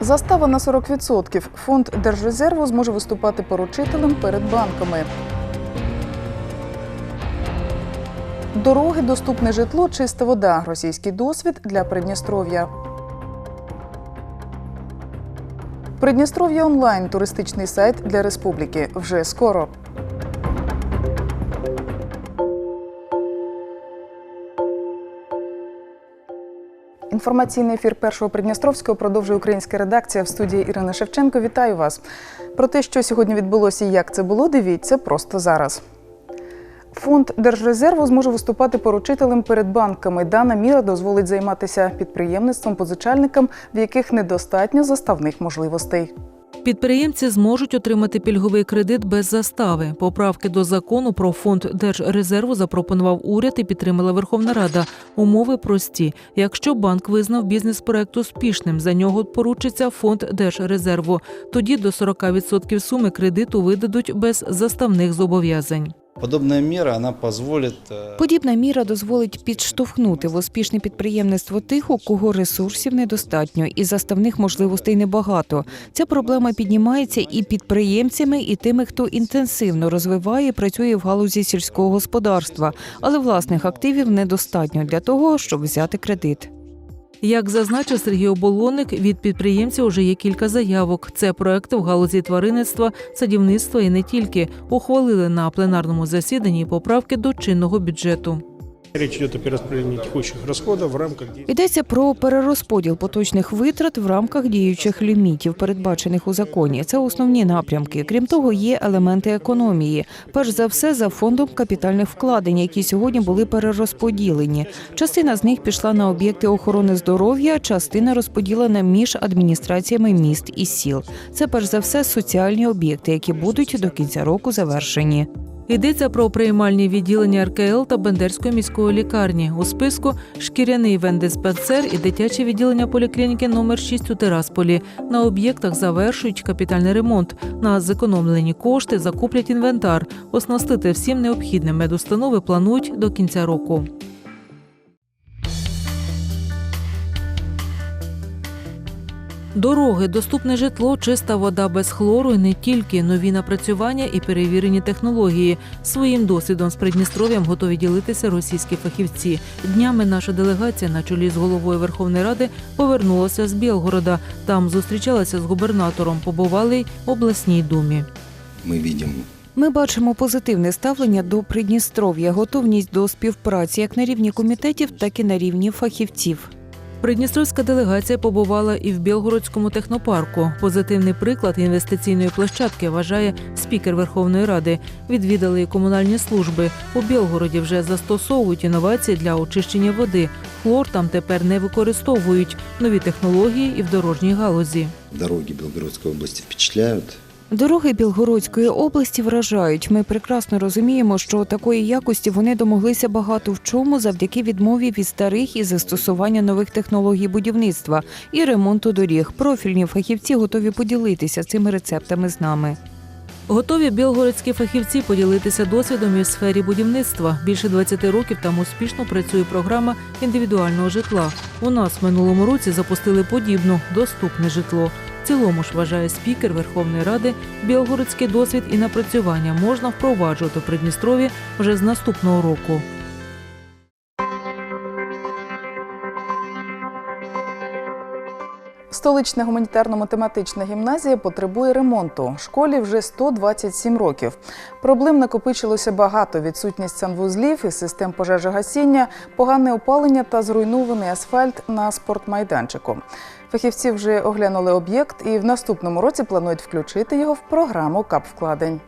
Застава на 40%. Фонд Держрезерву зможе виступати поручителем перед банками. Дороги, доступне житло, чиста вода. Російський досвід для Придністров'я. Придністров'я онлайн туристичний сайт для республіки. Вже скоро. Інформаційний ефір першого Придністровського продовжує українська редакція в студії Ірина Шевченко. Вітаю вас. Про те, що сьогодні відбулося і як це було, дивіться просто зараз. Фонд Держрезерву зможе виступати поручителем перед банками. Дана міра дозволить займатися підприємництвом позичальникам, в яких недостатньо заставних можливостей. Підприємці зможуть отримати пільговий кредит без застави. Поправки до закону про фонд держрезерву запропонував уряд і підтримала Верховна Рада. Умови прості. Якщо банк визнав бізнес-проект успішним, за нього поручиться фонд держрезерву. Тоді до 40% суми кредиту видадуть без заставних зобов'язань. Подобная мера, она позволит э, Подібна міра дозволить підштовхнути в успішне підприємництво тих, у кого ресурсів недостатньо і заставних можливостей небагато. Ця проблема піднімається і підприємцями, і тими, хто інтенсивно розвиває і працює в галузі сільського господарства, але власних активів недостатньо для того, щоб взяти кредит. Як зазначив Сергій Оболоник, від підприємців вже є кілька заявок. Це проекти в галузі тваринництва, садівництва і не тільки. Ухвалили на пленарному засіданні поправки до чинного бюджету. Речь идет о перераспределении текущих расходов в рамках де- Йдеться про перерозподіл поточних витрат в рамках діючих лімітів, передбачених у законі. Це основні напрямки. Крім того, є елементи економії. Перш за все, за фондом капітальних вкладень, які сьогодні були перерозподілені. Частина з них пішла на об'єкти охорони здоров'я, частина розподілена між адміністраціями міст і сіл. Це перш за все соціальні об'єкти, які будуть до кінця року завершені. Йдеться про приймальні відділення РКЛ та Бендерської міської лікарні. У списку шкіряний вендиспансер і дитяче відділення поліклініки номер 6 у Терасполі. На об'єктах завершують капітальний ремонт. На зекономлені кошти закуплять інвентар. Оснастити всім необхідним медустанови планують до кінця року. Дороги, доступне житло, чиста вода без хлору і не тільки нові напрацювання і перевірені технології. Своїм досвідом з Придністров'ям готові ділитися російські фахівці. Днями наша делегація на чолі з головою Верховної Ради повернулася з Білгорода. Там зустрічалася з губернатором. Побували й обласній думі. мы видим Ми бачимо позитивне ставлення до Придністров'я, готовність до співпраці як на рівні комітетів, так і на рівні фахівців. Придністровська делегація побувала і в Білгородському технопарку. Позитивний приклад інвестиційної площадки вважає спікер Верховної Ради. Відвідали і комунальні служби. У Білгороді вже застосовують інновації для очищення води. Хлор там тепер не використовують. Нові технології і в дорожній галузі. дороги Белгородской области впечатляют. Дороги Білгородської області вражають. Ми прекрасно розуміємо, що такої якості вони домоглися багато в чому завдяки відмові від старих і застосування нових технологій будівництва і ремонту доріг. Профільні фахівці готові поділитися цими рецептами з нами. Готові білгородські фахівці поділитися досвідом і в сфері будівництва. Більше 20 років там успішно працює програма індивідуального житла. У нас в минулому році запустили подібну доступне житло. В цілому ж вважає спікер Верховної Ради, білгородський досвід і напрацювання можна впроваджувати в Придністрові вже з наступного року. Столична гуманітарно-математична гімназія потребує ремонту. Школі вже 127 років. Проблем накопичилося багато: відсутність санвузлів і систем пожежогасіння, погане опалення та зруйнований асфальт на спортмайданчику. Фахівці вже оглянули об'єкт і в наступному році планують включити його в програму капвкладень.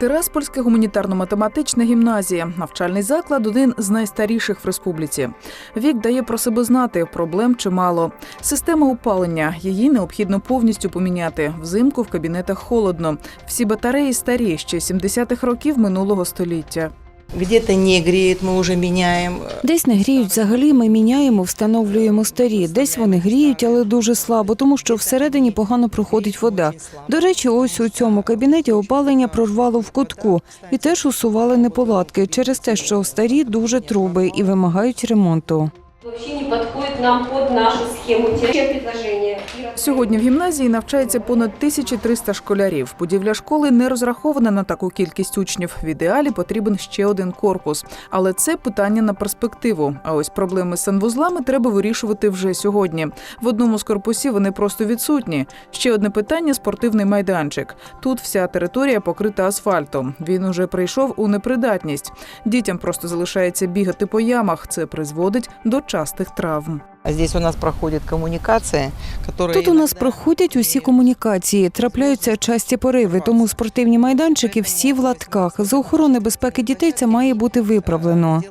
Тираспольська гуманітарно-математична гімназія, навчальний заклад один з найстаріших в республіці. Вік дає про себе знати, проблем чимало. Система опалення її необхідно повністю поміняти. Взимку в кабінетах холодно. Всі батареї старі ще 70-х років минулого століття. Где-то не греет, ми уже міняємо. Десь не гріють взагалі, ми міняємо, встановлюємо старі. Десь вони гріють, але дуже слабо, тому що всередині погано проходить вода. До речі, ось у цьому кабінеті опалення прорвало в кутку і теж усували неполадки через те, що старі дуже труби і вимагають ремонту. Вообще не подходит нам под нашу схему. Те предложения. Сьогодні в гімназії навчається понад 1300 школярів. Будівля школи не розрахована на таку кількість учнів. В ідеалі потрібен ще один корпус. Але це питання на перспективу. А ось проблеми з санвузлами треба вирішувати вже сьогодні. В одному з корпусів вони просто відсутні. Ще одне питання спортивний майданчик. Тут вся територія покрита асфальтом. Він уже прийшов у непридатність. Дітям просто залишається бігати по ямах. Це призводить до частих травм. А здесь у нас проходит коммуникация, которая... Тут у нас проходять усі комунікації, трапляються часті пориви, тому спортивні майданчики всі в латках. За охорони безпеки дітей це має бути виправлено.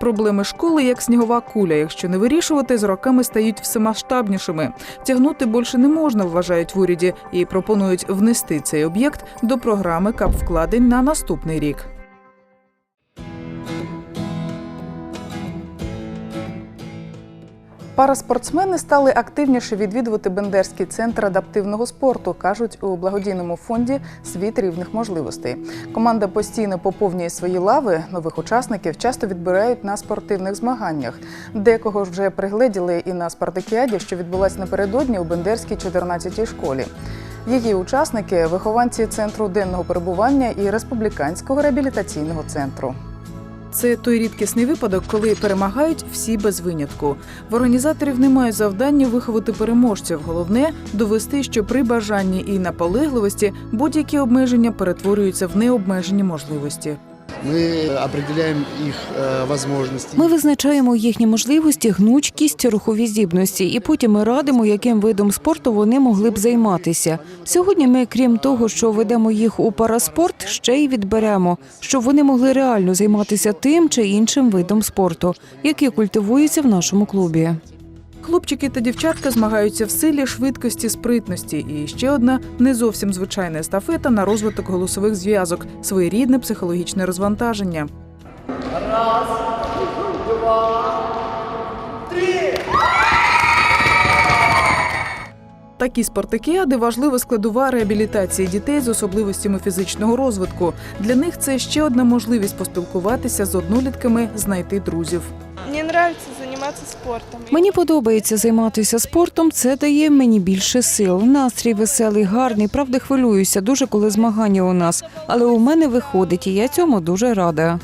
Проблеми школи як снігова куля. Якщо не вирішувати, з роками стають всемасштабнішими. Тягнути більше не можна, вважають в уряді, і пропонують внести цей об'єкт до програми капвкладень на наступний рік. Параспортсмени стали активніше відвідувати Бендерський центр адаптивного спорту, кажуть у благодійному фонді Світ рівних можливостей. Команда постійно поповнює свої лави. Нових учасників часто відбирають на спортивних змаганнях. Декого ж вже пригледіли і на спартакіаді, що відбулась напередодні у Бендерській 14-й школі. Її учасники вихованці центру денного перебування і республіканського реабілітаційного центру. Це той рідкісний випадок, коли перемагають всі без винятку. В організаторів немає завдання виховати переможців. Головне довести, що при бажанні і наполегливості будь-які обмеження перетворюються в необмежені можливості. Мы определяем их э, возможности. Ми визначаємо їхні можливості, гнучкість, рухові здібності, і потім ми радимо, яким видом спорту вони могли б займатися. Сьогодні ми, крім того, що ведемо їх у параспорт, ще й відберемо, щоб вони могли реально займатися тим чи іншим видом спорту, який культивується в нашому клубі. Хлопчики та дівчатка змагаються в силі, швидкості, спритності. І ще одна не зовсім звичайна естафета на розвиток голосових зв'язок, своєрідне психологічне розвантаження. Такі спартакіади важлива складова реабілітації дітей з особливостями фізичного розвитку. Для них це ще одна можливість поспілкуватися з однолітками, знайти друзів. Мне нравится заниматься спортом. Мені подобається займатися спортом. Це дає мені більше сил. Настрій веселий, гарний. Правда, хвилююся дуже, коли змагання у нас. Але у мене виходить, і я цьому дуже рада.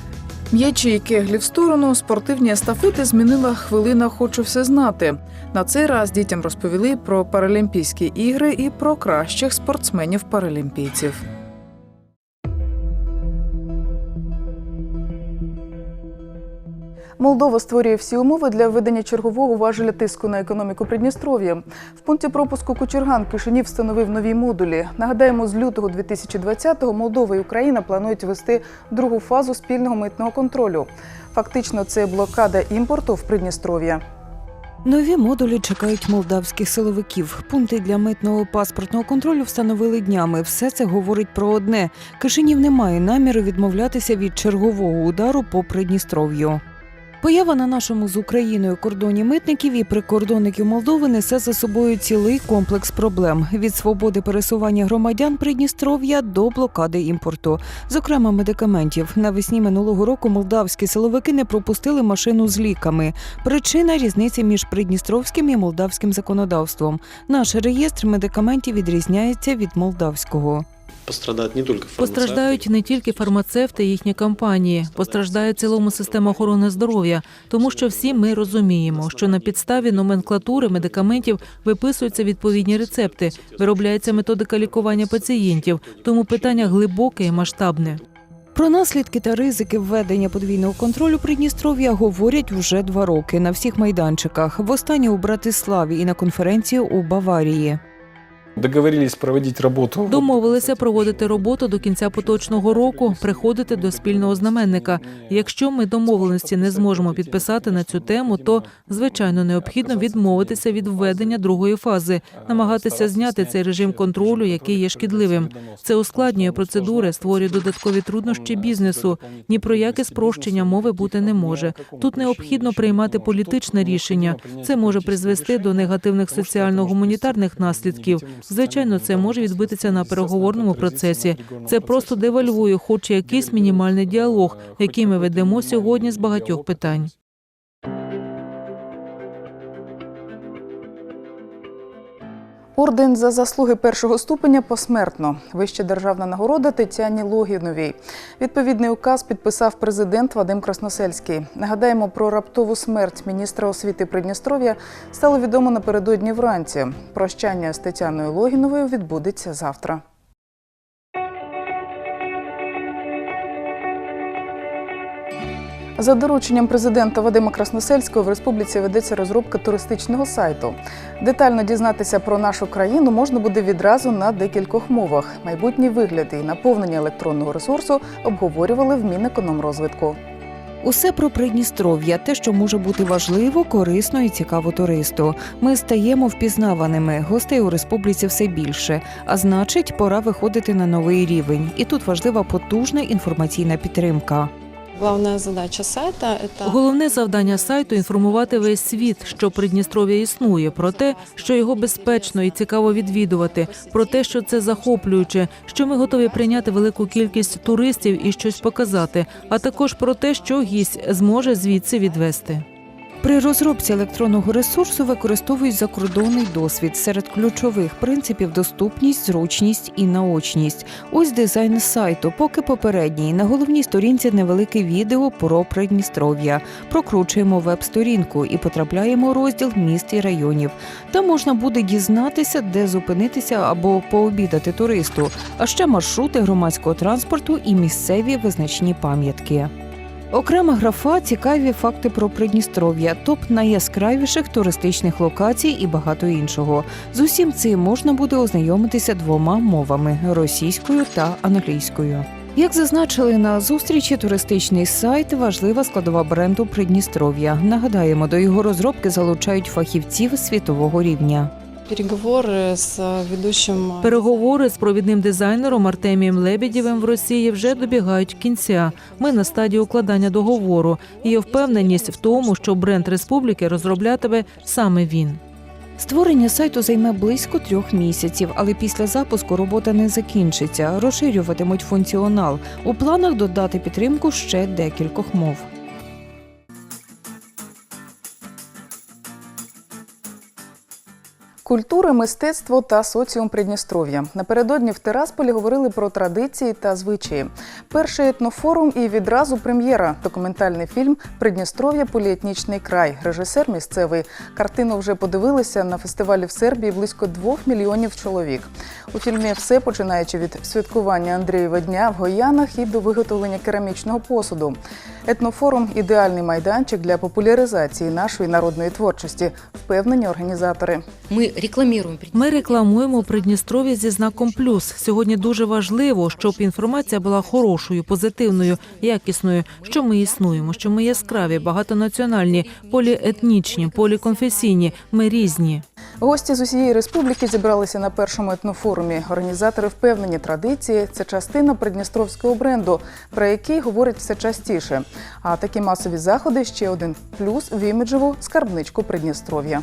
М'ячі і кеглі в сторону, спортивні естафети змінила хвилина Хочу все знати. На цей раз дітям розповіли про Паралімпійські ігри і про кращих спортсменів-паралімпійців. Молдова створює всі умови для введення чергового важеля тиску на економіку Придністров'я. В пункті пропуску Кучерган Кишинів встановив нові модулі. Нагадаємо, з лютого 2020-го Молдова і Україна планують ввести другу фазу спільного митного контролю. Фактично, це блокада імпорту в Придністров'я. Нові модулі чекають молдавських силовиків. Пункти для митного паспортного контролю встановили днями. Все це говорить про одне: Кишинів не має наміру відмовлятися від чергового удару по Придністров'ю. Поява на нашому з Україною кордоні митників і прикордонників Молдови несе за собою цілий комплекс проблем від свободи пересування громадян Придністров'я до блокади імпорту, зокрема медикаментів. Навесні минулого року молдавські силовики не пропустили машину з ліками. Причина різниці між придністровським і молдавським законодавством. Наш реєстр медикаментів відрізняється від молдавського. Пострадают не только Постраждають не тільки фармацевти і їхні компанії, постраждає цілому система охорони здоров'я, тому що всі ми розуміємо, що на підставі номенклатури медикаментів виписуються відповідні рецепти, виробляється методика лікування пацієнтів, тому питання глибоке і масштабне. Про наслідки та ризики введення подвійного контролю Придністров'я говорять вже два роки на всіх майданчиках. Востаннє у Братиславі і на конференції у Баварії. Договорились проводить работу. Домовилися проводити роботу до кінця поточного року, приходити до спільного знаменника. Якщо ми домовленості не зможемо підписати на цю тему, то звичайно необхідно відмовитися від введення другої фази, намагатися зняти цей режим контролю, який є шкідливим. Це ускладнює процедури, створює додаткові труднощі бізнесу. Ні про яке спрощення мови бути не може. Тут необхідно приймати політичне рішення. Це може призвести до негативних соціально-гуманітарних наслідків. Звичайно, це може відбитися на переговорному процесі. Це просто девальвує, хоч якийсь мінімальний діалог, який ми ведемо сьогодні з багатьох питань. Орден за заслуги першого ступеня посмертно. Вища державна нагорода Тетяні Логіновій. Відповідний указ підписав президент Вадим Красносельський. Нагадаємо, про раптову смерть міністра освіти Придністров'я стало відомо напередодні вранці. Прощання з Тетяною Логіновою відбудеться завтра. За дорученням президента Вадима Красносельського в республіці ведеться розробка туристичного сайту. Детально дізнатися про нашу країну можна буде відразу на декількох мовах. Майбутні вигляди і наповнення електронного ресурсу обговорювали в Мінекономрозвитку. Усе про Придністров'я, те, що може бути важливо, корисно і цікаво туристу. Ми стаємо впізнаваними. Гостей у республіці все більше. А значить, пора виходити на новий рівень. І тут важлива потужна інформаційна підтримка. Главная задача сайта – Головне завдання сайту інформувати весь світ, що Придністров'я існує, про те, що його безпечно і цікаво відвідувати, про те, що це захоплююче, що ми готові прийняти велику кількість туристів і щось показати, а також про те, що гість зможе звідси відвести. При розробці електронного ресурсу використовують закордонний досвід. Серед ключових принципів доступність, зручність і наочність. Ось дизайн сайту. Поки попередній. На головній сторінці невелике відео про Придністров'я. Прокручуємо веб-сторінку і потрапляємо у розділ міст і районів. Там можна буде дізнатися, де зупинитися або пообідати туристу, а ще маршрути громадського транспорту і місцеві визначні пам'ятки. Окрема графа цікаві факти про Придністров'я, топ найяскравіших туристичних локацій і багато іншого. З усім цим можна буде ознайомитися двома мовами російською та англійською. Як зазначили на зустрічі, туристичний сайт важлива складова бренду Придністров'я. Нагадаємо, до його розробки залучають фахівців світового рівня. Переговоры с ведущим Переговори з провідним дизайнером Артемієм Лебедєвим в Росії вже добігають кінця. Ми на стадії укладання договору. І Є впевненість в тому, що бренд республіки розроблятиме саме він. Створення сайту займе близько трьох місяців, але після запуску робота не закінчиться. Розширюватимуть функціонал. У планах додати підтримку ще декількох мов. Культура, мистецтво та соціум Придністров'я. Напередодні в Тирасполі говорили про традиції та звичаї. Перший етнофорум і відразу прем'єра. Документальний фільм Придністров'я поліетнічний край. Режисер місцевий. Картину вже подивилися на фестивалі в Сербії близько двох мільйонів чоловік. У фільмі все починаючи від святкування Андрієва дня в Гоянах і до виготовлення керамічного посуду. Етнофорум ідеальний майданчик для популяризації нашої народної творчості, впевнені організатори. Ми рекламуємо Ми рекламуємо Придністров'я зі знаком плюс. Сьогодні дуже важливо, щоб інформація була хорошою, позитивною, якісною. Що ми існуємо, що ми яскраві, багатонаціональні, поліетнічні, поліконфесійні. Ми різні. Гості з усієї республіки зібралися на першому етнофорумі. Організатори впевнені, традиції це частина придністровського бренду, про який говорять все частіше. А такі масові заходи ще один плюс в іміджеву скарбничку Придністров'я.